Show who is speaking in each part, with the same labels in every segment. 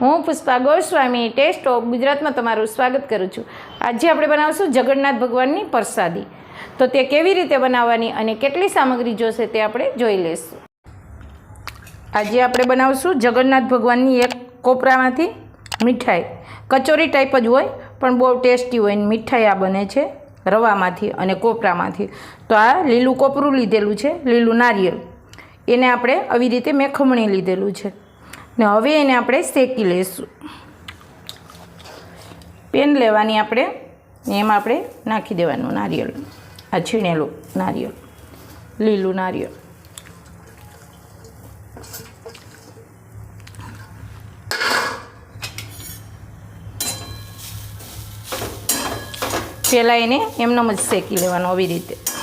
Speaker 1: હું Pushpa Goswami test of ગુજરાતમાં તમારું સ્વાગત કરું છું. આજે આપણે બનાવશું જગન્નાથ ભગવાનની પ્રસાદી. તો તે કેવી રીતે બનાવવાની અને કેટલી સામગ્રી જોશે તે આપણે જોઈ લઈશું. આજે આપણે બનાવશું જગન્નાથ ભગવાનની એક કોપરામાંથી મીઠાઈ. કચોરી ટાઈપ જ હોય, પણ બહુ ટેસ્ટી હોય ને મીઠાઈ આ બને છે રવામાંથી અને કોપરામાંથી. તો આ લીલું કોપરું લીધેલું છે, લીલું નારિયેળ. એને આપણે આવી રીતે મેં ખમણી લીધેલું છે. ને હવે એને આપણે શેકી લઈશું. પેન લેવાની આપણે, ને એમાં આપણે નાખી દેવાનું નારિયેળ. આ છીણેલું નારિયેળ, લીલું નારિયેળ. પહેલાં એને એમનેમ જ શેકી લેવાનું આવી રીતે.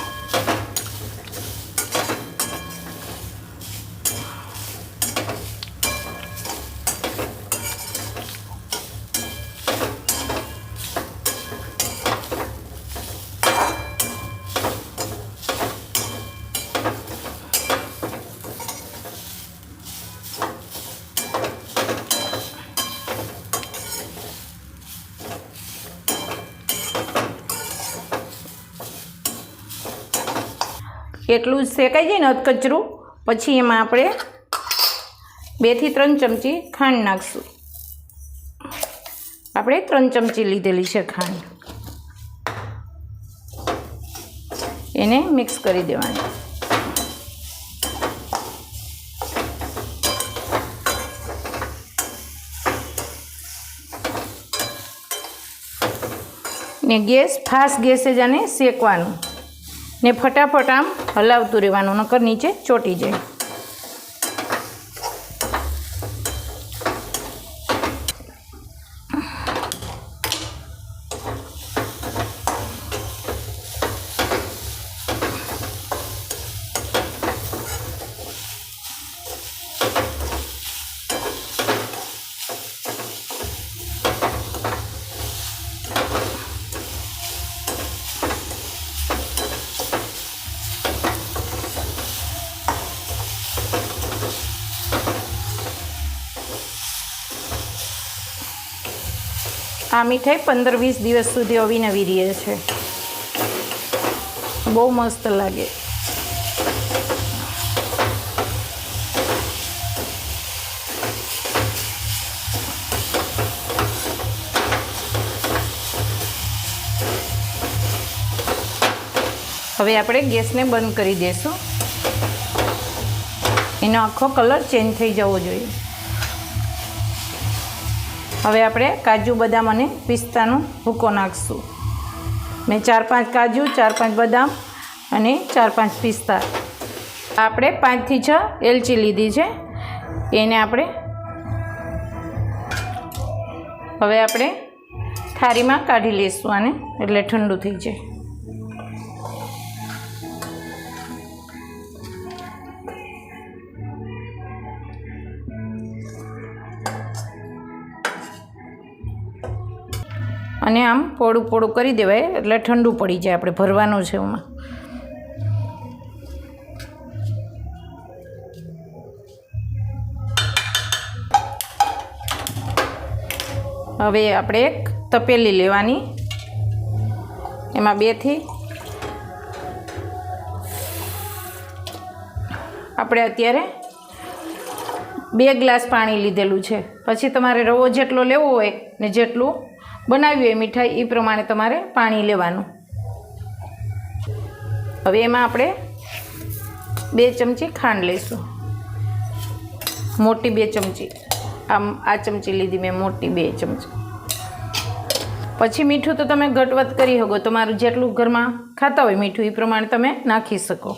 Speaker 1: એટલું શેકાઈ જાય ને અધકચરું. પછી એમાં આપણે બેથી ત્રણ ચમચી ખાંડ નાખશું. આપણે ત્રણ ચમચી લીધેલી છે ખાંડ. એને મિક્સ કરી દેવાની. ને ગેસ, ફાસ્ટ ગેસે જ આને શેકવાનું. ને ફટાફટ આમ હલાવતું રહેવાનું નકર નીચે ચોટી જાય. આ મીઠાઈ પંદર વીસ દિવસ સુધી અવિનવી રહે છે. બહુ મસ્ત લાગે. હવે આપણે ગેસને બંધ કરી દઈશું એનો આખો કલર ચેન્જ થઈ જવો જોઈએ. હવે આપણે કાજુ, બદામ અને પિસ્તાનો ભૂકો નાખશું. મેં ચાર પાંચ કાજુ, ચાર પાંચ બદામ અને ચાર પાંચ પિસ્તા. આપણે પાંચથી છ એલચી લીધી છે. એને આપણે હવે આપણે થાળીમાં કાઢી લઈશું આને, એટલે ઠંડુ થઈ જાય. અને આમ પોળું પોળું કરી દેવાય, એટલે ઠંડુ પડી જાય આપણે, ભરવાનું છે એમાં. હવે આપણે એક તપેલી લેવાની. એમાં બેથી આપણે અત્યારે બે ગ્લાસ પાણી લીધેલું છે. પછી તમારે રવો જેટલો લેવો હોય ને જેટલું બનાવી હોય મીઠાઈ, એ પ્રમાણે તમારે પાણી લેવાનું. હવે એમાં આપણે બે ચમચી ખાંડ લઈશું. મોટી બે ચમચી. આમ આ ચમચી લીધી મેં, મોટી બે ચમચી. પછી મીઠું તો તમે ઘટવત કરી શકો. તમારું જેટલું ઘરમાં ખાતા હોય મીઠું, એ પ્રમાણે તમે નાખી શકો.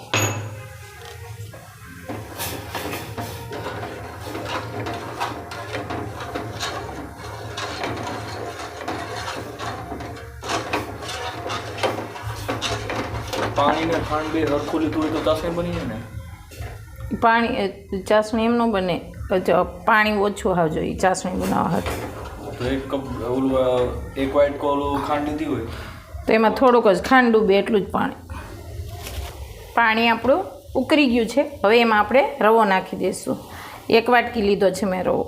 Speaker 2: પાણી ને ખાંડ બે હરખું લીધું હોય તો ચાસણી બની જાય ને?
Speaker 1: પાણી ચાસણી એમ ન બને પાણી ઓછું આવજો એ ચાસણી બનાવવા હતી
Speaker 2: તો એક કપ ઓલું એક વાઇટ કોલું ખાંડ લીધી હોય?
Speaker 1: તો એમાં થોડુંક જ ખાંડ ડૂબે એટલું જ પાણી. પાણી આપણું ઉકળી ગયું છે. હવે એમાં આપણે રવો નાખી દઈશું એક વાટકી લીધો છે મેં રવો.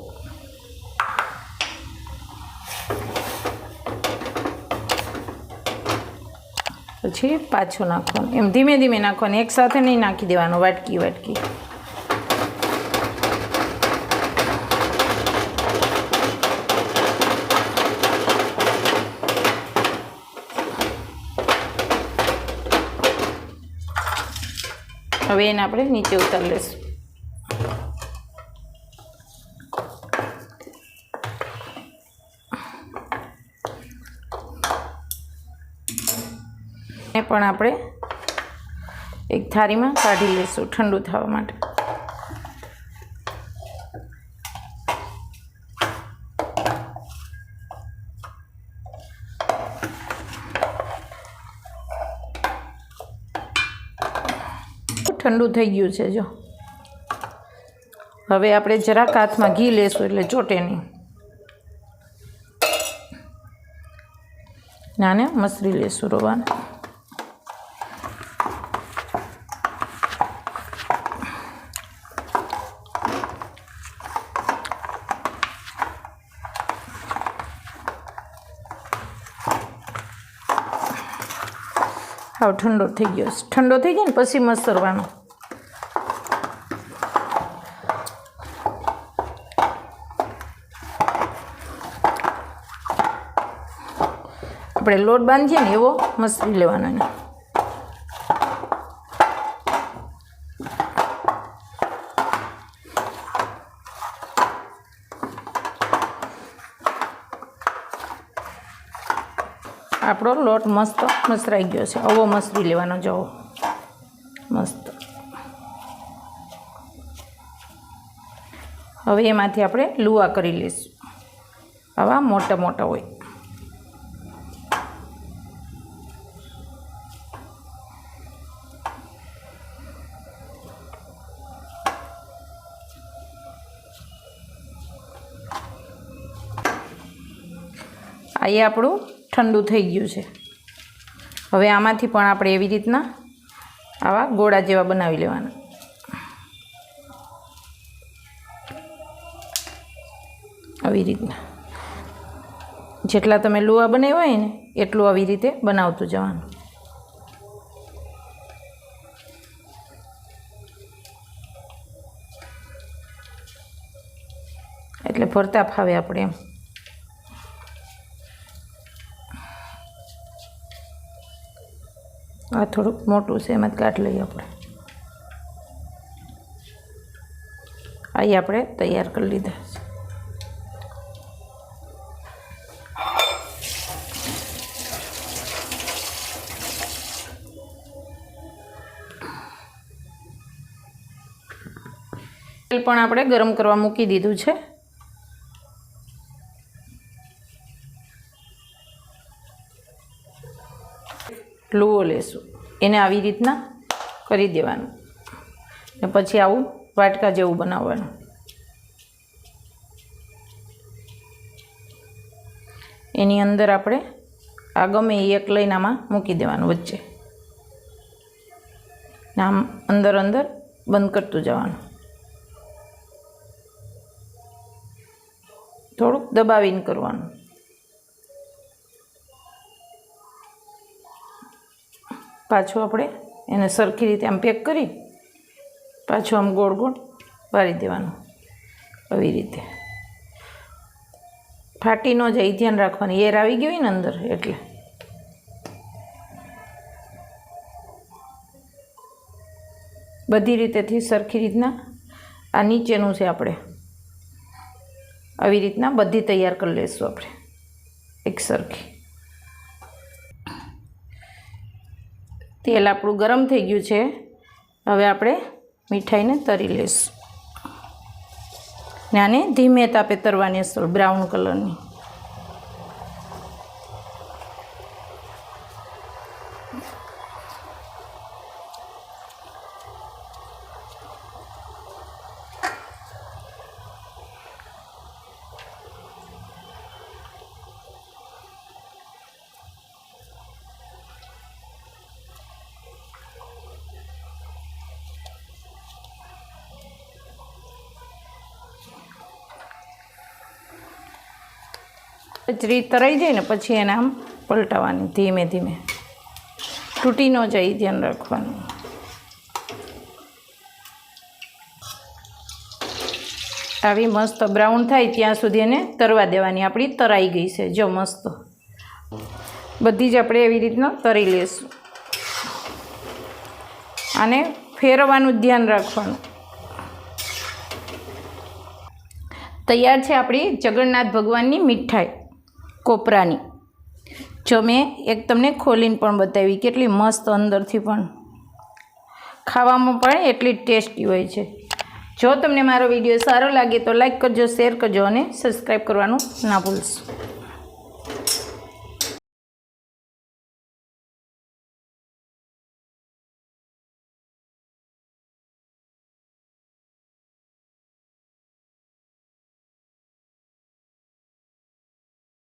Speaker 1: પછી પાછું નાખવાનું. એમ ધીમે ધીમે નાખવાનું. એકસાથે નહીં નાખી દેવાનું. વાટકી વાટકી. હવે એને આપણે નીચે ઉતારી લઈશું. પણ આપણે એક થાળીમાં કાઢી લઈશું ઠંડુ થવા માટે. ઠંડુ થઈ ગયું છે જો. હવે આપણે જરાક હાથમાં ઘી લેશું એટલે ચોટે નહીં. નાને મસરી લેશું રોવાને. હાવ ઠંડો થઈ ગયો ઠંડો થઈ જાય ને પછી મસરવાનો. આપણે લોટ બાંધીએ ને એવો મસરી લેવાનો એને. આપણો લોટ મસ્ત મસરાઈ ગયો છે. આવો મસરી લેવાનો જવો મસ્ત. હવે એમાંથી આપણે લુવા કરી લઈશું. આવા મોટા મોટા હોય. આ આપણું ઠંડુ થઈ ગયું છે. હવે આમાંથી પણ આપણે એવી રીતના આવા ગોળા જેવા બનાવી લેવાના. આવી રીતના. જેટલા તમે લુવા બનાવ્યા હોય ને, એટલું આવી રીતે બનાવતું જવાનું. એટલે ભરતા ફાવે આપણે એમ. આ થોડુંક મોટું છે, એમાં જ કાઢ લઈએ આપણે. અહીં આપણે તૈયાર કરી લીધા. તેલ પણ આપણે ગરમ કરવા મૂકી દીધું છે. લુઓ લેશું. એને આવી રીતના કરી દેવાનું. ને પછી આવું વાટકા જેવું બનાવવાનું. એની અંદર આપણે આ ગમે એ એક લઈને આમાં મૂકી દેવાનું વચ્ચે. આમ અંદર અંદર બંધ કરતું જવાનું. થોડુંક દબાવીને કરવાનું. પાછું આપણે એને સરખી રીતે આમ પેક કરી પાછું આમ ગોળ ગોળ વાળી દેવાનું આવી રીતે. ફાટી ન જાય ધ્યાન રાખવાની. એર આવી ગયું ને અંદર એટલે. બધી રીતેથી સરખી રીતના આ નીચેનું છે આપણે. આવી રીતના બધી તૈયાર કરી લઈશું આપણે. એક સરખી. તેલ આપણું ગરમ થઈ ગયું છે. હવે આપણે મીઠાઈને તરી લઈશું. ને આને ધીમે તાપે તરવાની હશે બ્રાઉન કલરની. કચરી તરાઈ જાય ને પછી એને આમ પલટાવવાની ધીમે ધીમે. તૂટી ન જાય ધ્યાન રાખવાનું. આવી મસ્ત બ્રાઉન થાય ત્યાં સુધી એને તરવા દેવાની. આપણી તરાઈ ગઈ છે. જો મસ્ત. બધી જ આપણે એવી રીતના તરી લેશું. અને ફેરવવાનું ધ્યાન રાખવાનું. તૈયાર છે આપણી જગન્નાથ ભગવાનની મીઠાઈ. કોપરાની. જો મેં એક તમને ખોલીને પણ બતાવી, કેટલી મસ્ત અંદરથી પણ. ખાવામાં પણ એટલી ટેસ્ટી હોય છે. જો તમને મારો વીડિયો સારો લાગે તો લાઈક કરજો, શેર કરજો અને સબસ્ક્રાઈબ કરવાનું ના ભૂલશો.